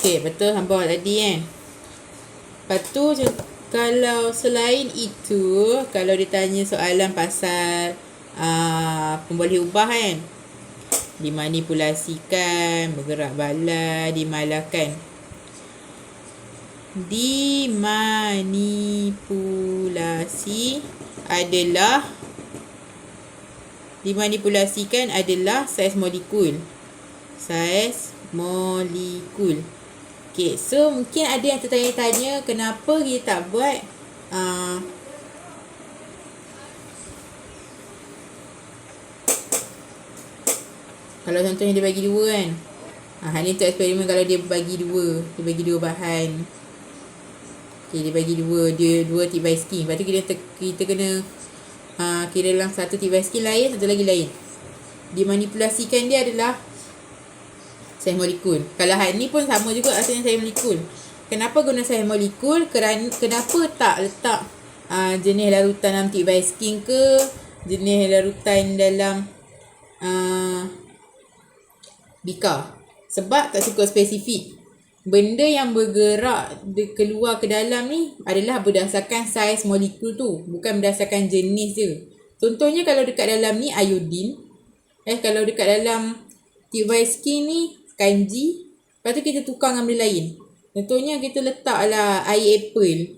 Okey, betul hampa tadi kan. Lepas tu kalau selain itu, kalau ditanya soalan pasal uh, pemboleh ubah kan. Dimanipulasikan, bergerak bala, dimalahkan. Dimanipulasi adalah dimanipulasikan adalah saiz molekul. Saiz molekul. Okay, so mungkin ada yang tertanya-tanya kenapa kita tak buat uh, kalau contohnya dia bagi dua kan? Uh, hari ni untuk eksperimen kalau dia bagi dua dia bagi dua bahan. Okay, dia bagi dua dia dua tip by skin lepas tu kita, kita kena uh, kira dalam satu tip by skin lain satu lagi lain. Dimanipulasikan dia adalah saiz molekul. Kalau hal ni pun sama juga asalnya saiz molekul. Kenapa guna saiz molekul? Kerana kenapa tak letak uh, jenis larutan dalam tip by skin ke jenis larutan dalam uh, bika? Sebab tak cukup spesifik. Benda yang bergerak de, keluar ke dalam ni adalah berdasarkan saiz molekul tu. Bukan berdasarkan jenis je. Contohnya kalau dekat dalam ni iodin. Eh kalau dekat dalam tip by skin ni kanji Lepas tu kita tukar dengan benda lain. Contohnya kita letaklah air apple.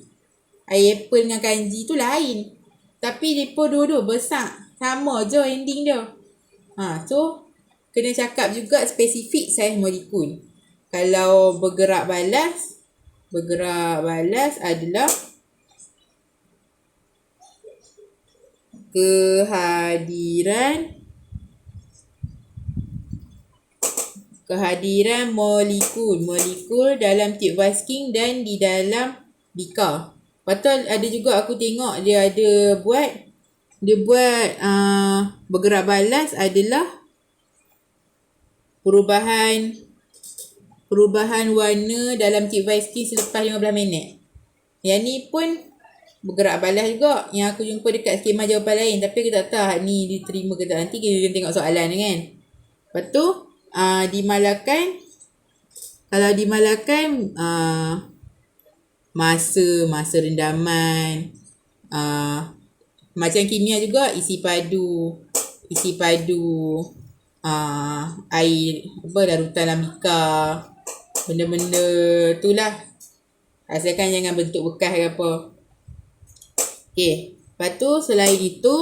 Air apple dengan kanji tu lain. Tapi mereka dua-dua besar. Sama je ending dia. Ha, So kena cakap juga spesifik saiz molekul. Kalau bergerak balas Bergerak balas adalah Kehadiran kehadiran molekul molekul dalam tube basking dan di dalam bika. Betul ada juga aku tengok dia ada buat dia buat uh, bergerak balas adalah perubahan perubahan warna dalam tube basking selepas 15 minit. Yang ni pun bergerak balas juga yang aku jumpa dekat skema jawapan lain tapi kita tak tahu ni diterima ke tak nanti kita tengok soalan ni kan. Lepas tu uh, di Malaccan kalau di Malaccan uh, masa masa rendaman uh, macam kimia juga isi padu isi padu uh, air apa larutan lamika benda-benda tu lah asalkan jangan bentuk bekas ke apa Okay. Lepas tu selain itu